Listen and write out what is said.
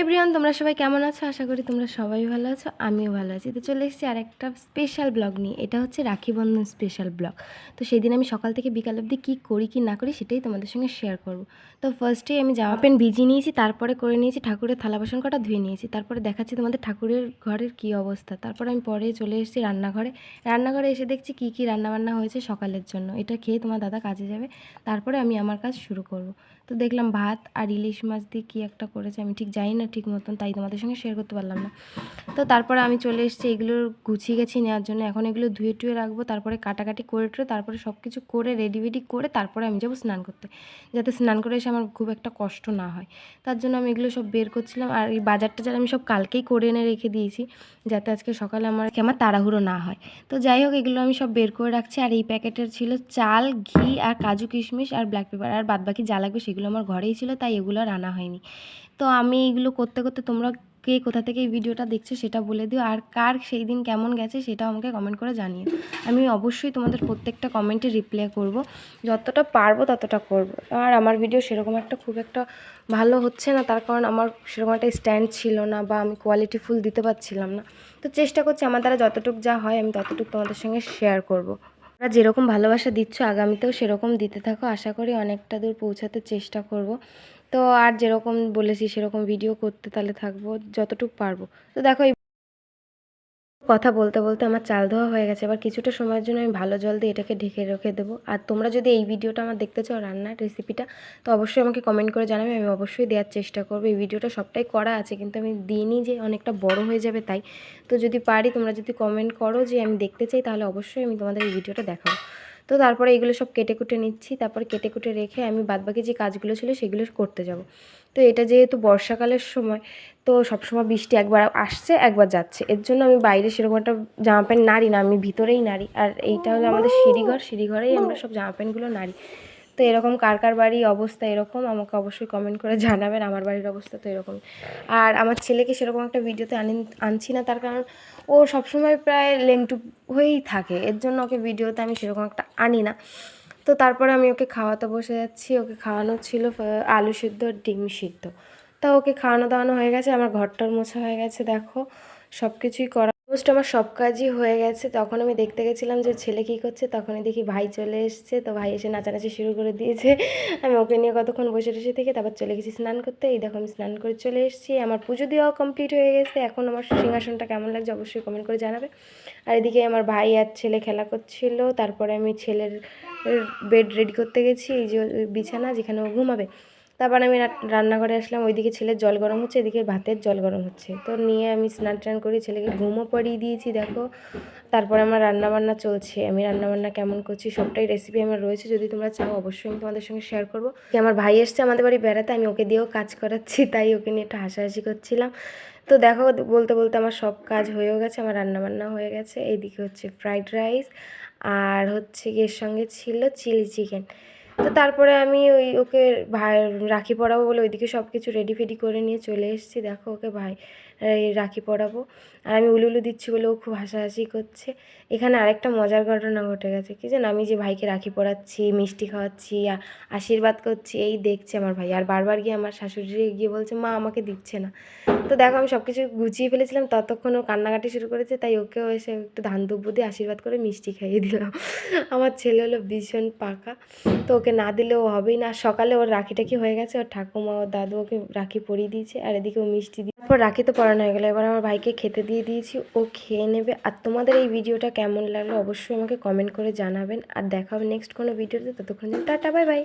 Everyone তোমরা সবাই কেমন আছো? আশা করি তোমরা সবাই ভালো আছো, আমিও ভালো আছি। তো চলে এসেছি আর একটা স্পেশাল ব্লগ নিয়ে। এটা হচ্ছে রাখি বন্ধন স্পেশাল ব্লগ তো সেই দিন আমি সকাল থেকে বিকাল অবধি কী করি, কি না করি সেটাই তোমাদের সঙ্গে শেয়ার করব। তো ফার্স্টেই আমি জামা প্যান্ট ভিজিয়ে নিয়েছি, তারপরে করে নিয়েছি ঠাকুরের থালা বাসন কটা ধুয়ে নিয়েছি। তারপরে দেখাচ্ছি তোমাদের ঠাকুরের ঘরের কী অবস্থা। তারপর আমি পরে চলে এসেছি রান্নাঘরে। রান্নাঘরে এসে দেখছি কী কী রান্নাবান্না হয়েছে সকালের জন্য। এটা খেয়ে তোমার দাদা কাজে যাবে। তারপরে আমি আমার কাজ শুরু করব। তো দেখলাম ভাত আর ইলিশ মাছ দিয়ে কী একটা করেছে আমি ঠিক জানি না। ঠিক মতন তাই তোমাদের সঙ্গে শেয়ার করতে পারলাম না। তো তারপরে আমি চলে এসেছি, এগুলো গুছিয়ে গেছি নেওয়ার জন্য। এখন এগুলো ধুয়ে টুয়ে রাখব, তারপরে কাটাকাটি করে টুয়ে, তারপরে সব কিছু করে রেডি বেডি করে তারপরে আমি যাব স্নান করতে। যাতে স্নান করে এসে আমার খুব একটা কষ্ট না হয়। তার জন্য আমি এগুলো সব বের করছিলাম আর এই বাজার টাজার আমি সব কালকেই করে এনে রেখে দিয়েছি, যাতে আজকে সকালে আমার আমার তাড়াহুড়ো না হয়। তো যাই হোক, এগুলো আমি সব বের করে রাখছি আর এই প্যাকেটের ছিল চাল, ঘি আর কাজু কিশমিশ আর ব্ল্যাক পেপার আর বাদবাকি যা লাগবে সেগুলো আমার ঘরেই ছিল, তাই এগুলো আর আনা হয়নি। তো আমি এইগুলো করতে করতে তোমরা কে কোথা থেকে এই ভিডিওটা দেখছ সেটা বলে দিও। আর কার সেই দিন কেমন গেছে সেটা আমাকে কমেন্ট করে জানিও। আমি অবশ্যই তোমাদের প্রত্যেকটা কমেন্টে রিপ্লাই করব। যতটা পারব ততটা করব। আর আমার ভিডিও সেরকম একটা খুব একটা ভালো হচ্ছে না, তার কারণ আমার সেরকম একটা স্ট্যান্ড ছিল না বা আমি কোয়ালিটি ফুল দিতে পারছিলাম না। তো চেষ্টা করছি আমার দ্বারা যতটুকু যা হয় আমি ততটুকু তোমাদের সঙ্গে শেয়ার করব। তোমরা যেরকম ভালোবাসা দিচ্ছ আগামীতেও সেরকম দিতে থাকো। আশা করি অনেকটা দূর পৌঁছাতে চেষ্টা করব। তো আর যেরকম বলেছি, সেরকম ভিডিও করতে তাহলে থাকব, যতটুকু পারব। তো দেখো, এই কথা বলতে বলতে আমার চাল ধোয়া হয়ে গেছে। এবার কিছুটা সময়ের জন্য আমি ভালো জল দিয়ে এটাকে ঢেকে রেখে দেবো। আর তোমরা যদি এই ভিডিওটা আমার দেখতে চাও, রান্নার রেসিপিটা তো অবশ্যই আমাকে কমেন্ট করে জানাবে। আমি অবশ্যই দেওয়ার চেষ্টা করব। এই ভিডিওটা সবটাই করা আছে, কিন্তু আমি দিইনি যে অনেকটা বড় হয়ে যাবে তাই। তো যদি পারি, তোমরা যদি কমেন্ট করো যে আমি দেখতে চাই, তাহলে অবশ্যই আমি তোমাদের এই ভিডিওটা দেখাবো। তো তারপরে এগুলো সব কেটে কুটে নিচ্ছি। তারপর কেটে কুটে রেখে আমি বাদবাকি যে কাজগুলো ছিল সেগুলো করতে যাব। তো এটা যেহেতু বর্ষাকালের সময় তো সবসময় বৃষ্টি একবার আসছে একবার যাচ্ছে। এর জন্য আমি বাইরে সেরকম একটা জামা প্যান্ট নাড়ি না আমি ভিতরেই নাড়ি। আর এইটা হলো আমাদের সিঁড়িঘর সিঁড়িঘরেই আমরা সব জামা প্যান্টগুলো নাড়ি। তো এরকম কার কার বাড়ি অবস্থা এরকম, আমাকে অবশ্যই কমেন্ট করে জানাবেন। আমার বাড়ির অবস্থা তো এরকম। আর আমার ছেলেকে সেরকম একটা ভিডিওতে আনি, আনছি না, তার কারণ ও সবসময় প্রায় লেংটু হয়েই থাকে। এর জন্য ওকে ভিডিওতে আমি সেরকম একটা আনি না। তো তারপরে আমি ওকে খাওয়াতে বসে যাচ্ছি। ওকে খাওয়ানো ছিল আলু সিদ্ধ, ডিম সিদ্ধ। তা ওকে খাওয়ানো দাওয়ানো হয়ে গেছে। আমার ঘরটার মোছা হয়ে গেছে, দেখো। সব কিছুই করা অলমোস্ট আমার সব কাজই হয়ে গেছে। তখন আমি দেখতে গেছিলাম যে ছেলে কী করছে। তখনই দেখি ভাই চলে এসছে। তো ভাই এসে নাচানাচি শুরু করে দিয়েছে। আমি ওকে নিয়ে কতক্ষণ বসে বসে থেকে তারপর চলে গেছি স্নান করতে। এই দেখো আমি স্নান করে চলে এসেছি। আমার পুজো দেওয়াও কমপ্লিট হয়ে গেছে। এখন আমার সিংহাসনটা কেমন লাগছে অবশ্যই কমেন্ট করে জানাবে। আর এদিকে আমার ভাই আর ছেলে খেলা করছিল। তারপরে আমি ছেলের বেড রেডি করতে গেছি। এই যে বিছানা যেখানে ও ঘুমাবে। তারপর আমি রান্নাঘরে আসলাম, ওইদিকে ছেলের জল গরম হচ্ছে, এদিকে ভাতের জল গরম হচ্ছে। তো নিয়ে আমি স্নান টান করে ছেলেকে ঘুমও পড়িয়ে দিয়েছি, দেখো। তারপর আমার রান্নাবান্না চলছে, আমি রান্নাবান্না কেমন করছি, সবটাই রেসিপি আমার রয়েছে, যদি তোমরা চাও অবশ্যই আমি তোমাদের সঙ্গে শেয়ার করব। আমার ভাই এসছে আমাদের বাড়ি বেড়াতে, আমি ওকে দিয়েও কাজ করাচ্ছি, তাই ওকে নিয়ে একটু হাসাহাসি করছিলাম। তো দেখো, বলতে বলতে আমার সব কাজ হয়েও গেছে, আমার রান্নাবান্না হয়ে গেছে, এইদিকে হচ্ছে ফ্রাইড রাইস আর হচ্ছে এর সঙ্গে ছিল চিলি চিকেন তো তারপরে আমি ওই ওকে ভাই রাখি পরাবো বলে ওইদিকে সব কিছু রেডি ফেডি করে নিয়ে চলে এসেছি। দেখো ওকে ভাই রাখি পরাবো। আর আমি উলু উলু দিচ্ছি বলে ও খুব হাসাহাসি করছে। এখানে আরেকটা মজার ঘটনা ঘটে গেছে। কি জানো? আমি যে ভাইকে রাখি পরাচ্ছি, মিষ্টি খাওয়াচ্ছি আশীর্বাদ করছি, এই দেখছে আমার ভাই। আর বারবার গিয়ে আমার শাশুড়ি গিয়ে বলছে, মা, আমাকে দিচ্ছে না। তো দেখো, আমি সব কিছু গুছিয়ে ফেলেছিলাম। ততক্ষণ ও কান্নাকাটি শুরু করেছে, তাই ওকেও এসে একটু ধান দুব্য দিয়ে আশীর্বাদ করে মিষ্টি খাইয়ে দিলাম। আমার ছেলে হলো ভীষণ পাকা। তো ওকে না দিলেও হবেই না। সকালে ওর রাখি টাকি হয়ে গেছে? ওর ঠাকুমা, ওর দাদু ওকে রাখি পরিয়ে দিয়েছে। আর এদিকে ও মিষ্টি তারপর রাখি তো পড়ানো হয়ে গেলো। এবার আমার ভাইকে খেতে দিয়ে দিয়েছি, ও খেয়ে নেবে। আর তোমাদের এই ভিডিওটা কেমন লাগল অবশ্যই আমাকে কমেন্ট করে জানাবেন। আর দেখা হবে নেক্সট কোনো ভিডিওতে ততক্ষণ টাটা বাই বাই